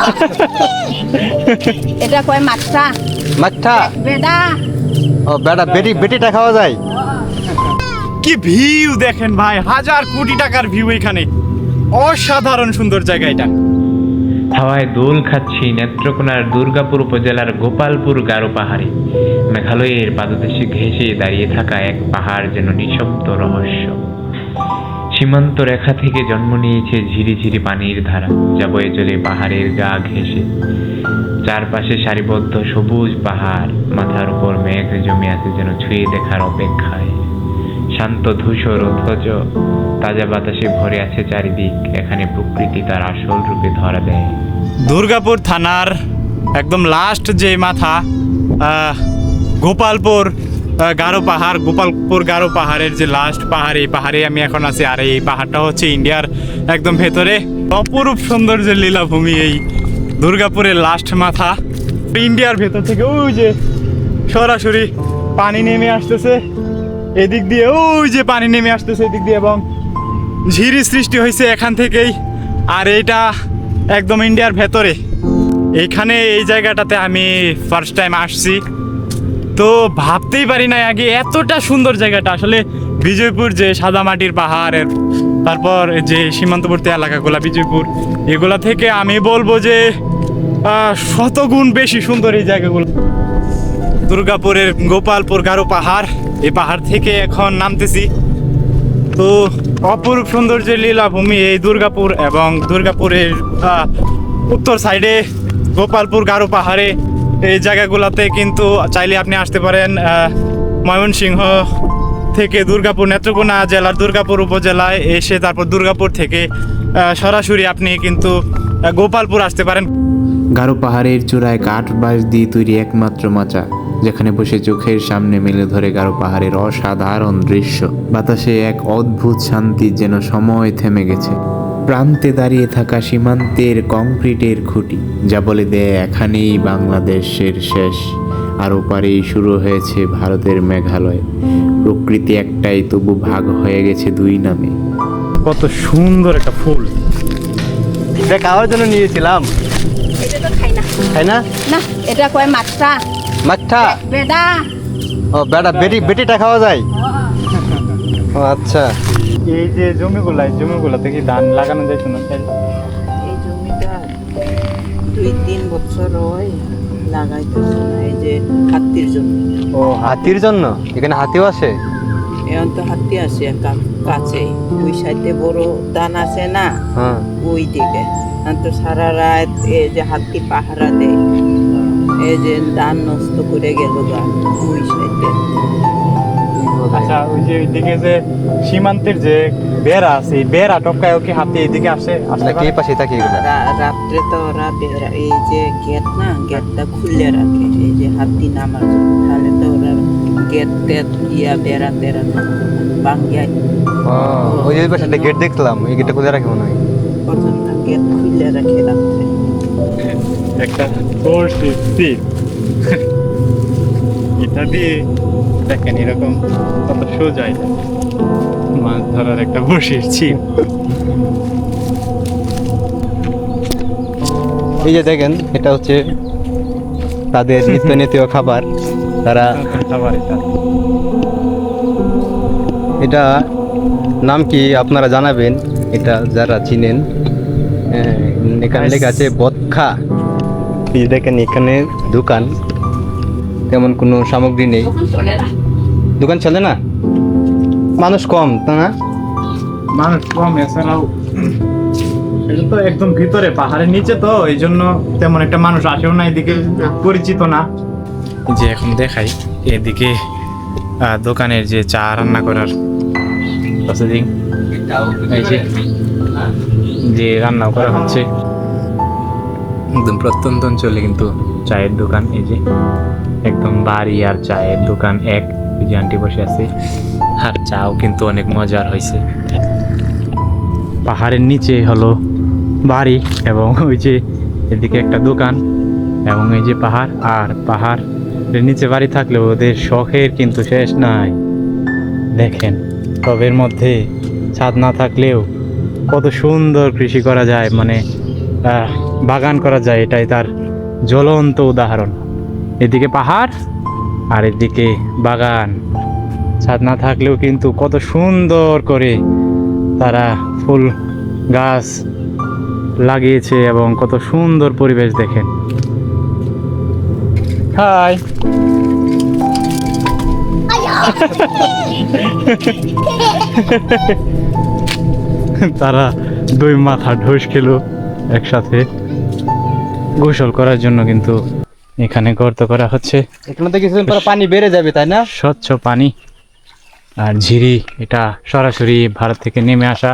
এটা কয় মাত্রা মাঠা বেডা। ও বেটা বেটি বেটিটা খাওয়া যায়? কি ভিউ দেখেন ভাই হাজার কোটি টাকার ভিউ এখানে। অসাধারণ সুন্দর জায়গা এটা। হাওয়ায় দোল খাচ্ছি নেত্রকোনার দুর্গাপুর উপজেলার গোপালপুর গারো পাহাড়ে। মেঘালয়ের পাদদেশে ঘেঁষে দাঁড়িয়ে থাকা এক পাহাড় যেন নিঃশব্দ রহস্য। সীমান্ত রেখা থেকে জন্ম নিয়েছে ঝিরিঝিরি পানির ধারা, যা বয়ে চলে পাহাড়ের গা ঘেঁষে। চারপাশে সারিবদ্ধ সবুজ পাহাড়, মাথার উপর মেঘ জমে আছে যেন ছুঁয়ে দেখার অপেক্ষায়। শান্ত ধূসর অথচ তাজা বাতাসে ভরে আছে চারিদিক, এখানে প্রকৃতি তার আসল রূপে ধরা দেয়। দুর্গাপুর থানার একদম লাস্ট যে মাথা গোপালপুর গারো পাহাড়, গোপালপুর গারো পাহাড়ের যে লাস্ট পাহাড়, এই পাহাড়ে আমি এখন আছি। আর এই পাহাড়টা হচ্ছে ইন্ডিয়ার একদম ভেতরে অপরূপ সৌন্দর্যের লীলাভূমি, এই দুর্গাপুরের লাস্ট মাথা। ইন্ডিয়ার ভেতর থেকে ওই যে সরাসরি পানি নেমে আসতেছে। এদিক দিয়ে ওই যে পানি নেমে আসতেছে এদিক দিয়ে এবং ঝিরি সৃষ্টি হয়েছে এখান থেকেই। আর এইটা একদম ইন্ডিয়ার ভেতরে। এইখানে এই জায়গাটাতে আমি ফার্স্ট টাইম আসছি। তো ভাবতেই পারি না আগে এতটা সুন্দর জায়গাটা। আসলে বিজয়পুর যে সাদামাটির পাহাড়ের, তারপর যে সীমান্তবর্তী এলাকাগুলো বিজয়পুর, এগুলা থেকে আমি বলব যে শতগুণ বেশি সুন্দর এই জায়গাগুলো। দুর্গাপুরের গোপালপুর গারো পাহাড় এই পাহাড় থেকে এখন নামতেছি। তো অপরূপ সৌন্দর্যের লীলাভূমি এই দুর্গাপুর এবং দুর্গাপুরের উত্তর সাইডে গোপালপুর গারো পাহাড়ে এই জায়গাগুলোতে কিন্তু চাইলে আপনি আসতে পারেন ময়মনসিংহ থেকে দুর্গাপুর, নেত্রকোনা জেলার দুর্গাপুর উপজেলায় এসে তারপর দুর্গাপুর থেকে সরাসরি আপনি কিন্তু গোপালপুর আসতে পারেন। গারো পাহাড়ের চূড়ায় কাঠ বাঁশ দিয়ে তৈরি একমাত্র মাচা, যেখানে বসে চোখের সামনে মেলে ধরে গারো পাহাড়ের অসাধারণ দৃশ্য। বাতাসে এক অদ্ভুত শান্তি যেন সময় থেমে গেছে। প্রান্তে দাঁড়িয়ে থাকা সীমান্তের কংক্রিটের খুঁটি যা বলে দেয় এখানেই বাংলাদেশের শেষ। আর ওপারেই শুরু হয়েছে ভারতের মেঘালয়। প্রকৃতি একটাই তবু ভাগ হয়ে গেছে দুই নামে। কত সুন্দর একটা ফুল। এটা খাওয়ার জন্য নিয়েছিলাম। এটা তো খাই না। তাই না? না এটা কয় মাত্রা মাঠা বেডা। ও বেটা বেটি বেটিটা খাওয়া যায়? ও আচ্ছা। এই যে জমিগুলা এই জমিগুলা থেকে ধান লাগানো যায় শুনুন এই জমিটা দুই তিন বছর হয় লাগাইতেছে না এই যে হাতির জমি ও হাতির জন্য? এখানে হাতিও আসে? এখন তো হাতি আসে কাছে ওই সাইডে বড় দান আছে না হ্যাঁ। ওই দিকে। তো সারা রাত এই যে হাতি পাহারা দেয়। এই যে ধান নষ্ট করে গেল গা ওই সাইডে। আচ্ছা ওই যে ওইদিকে যে সীমান্তের যে বেড়া আছে এই বেড়া টপকায় কি হাতে এইদিকে আসে আসতে নাকি এই পাশে থাকি এগুলো রা- রাত্রে তো ওরা বেরা এই যে গেট না গেটটা খুলে রাখে এই যে হাতি নামার জন্য। তাহলে তো ওরা গেট টেট ইয়া বেড়া টেরা বাঙ্গিয়া ও ওই যে পাশে একটা গেট দেখলাম এই গেটটা খুলে রাখে মনে হয়। গেট খুলে রাখে রাত্রে। একটা ছিপ এটা দিয়ে দেখেন এরকম কত সোজা এটা। মাছ ধরার একটা বড়শির ছিপ। এই যে দেখেন এটা হচ্ছে তাদের নিত্য নীতীয় খাবার। তারা খাবার এটা। এটা নাম কি আপনারা জানাবেন? এটা যারা চিনেন হ্যাঁ, এখানে লেখা আছে বদখা দেখেন এখানে দোকান। তেমন কোনো সামগ্রী নেই। দোকান চলে না। মানুষ কম তা না? মানুষ কম এছাড়াও এটা তো একদম ভিতরে পাহাড়ের নিচে তো এই জন্য তেমন একটা মানুষ আসেও না এদিকে পরিচিত না। যে এখন দেখাই এদিকে দোকানের যে চা রান্না করার প্রসেসিং এই যে যে রান্না করা হচ্ছে। একদম প্রত্যন্ত অঞ্চলে কিন্তু চায়ের দোকান এই যে। একদম বাড়ি আর চায়ের দোকান এক। যে আন্টি বসে আছে। আর চাও কিন্তু অনেক মজার হয়েছে। পাহাড়ের নিচে হলো বাড়ি এবং ওই যে এদিকে একটা দোকান এবং এই যে পাহাড়। আর পাহাড়ের নিচে বাড়ি থাকলেও ওদের শখের কিন্তু শেষ নাই। দেখেন, টবের মধ্যে ছাদ না থাকলেও কত সুন্দর কৃষি করা যায়। মানে বাগান করা যায়। এটাই তার জ্বলন্ত উদাহরণ। এদিকে পাহাড় আর এদিকে বাগান। ছাদ না থাকলেও কিন্তু কত সুন্দর করে তারা ফুল গাছ লাগিয়েছে এবং কত সুন্দর পরিবেশ দেখেন। হাই। তারা দুই মাথা ঢোস খেলো একসাথে গোসল করার জন্য কিন্তু এখানে গর্ত করা হচ্ছে। এখানে তো কিছুদিন পরে পানি বেড়ে যাবে তাই না? স্বচ্ছ পানি। আর ঝিরি এটা সরাসরি ভারত থেকে নেমে আসা।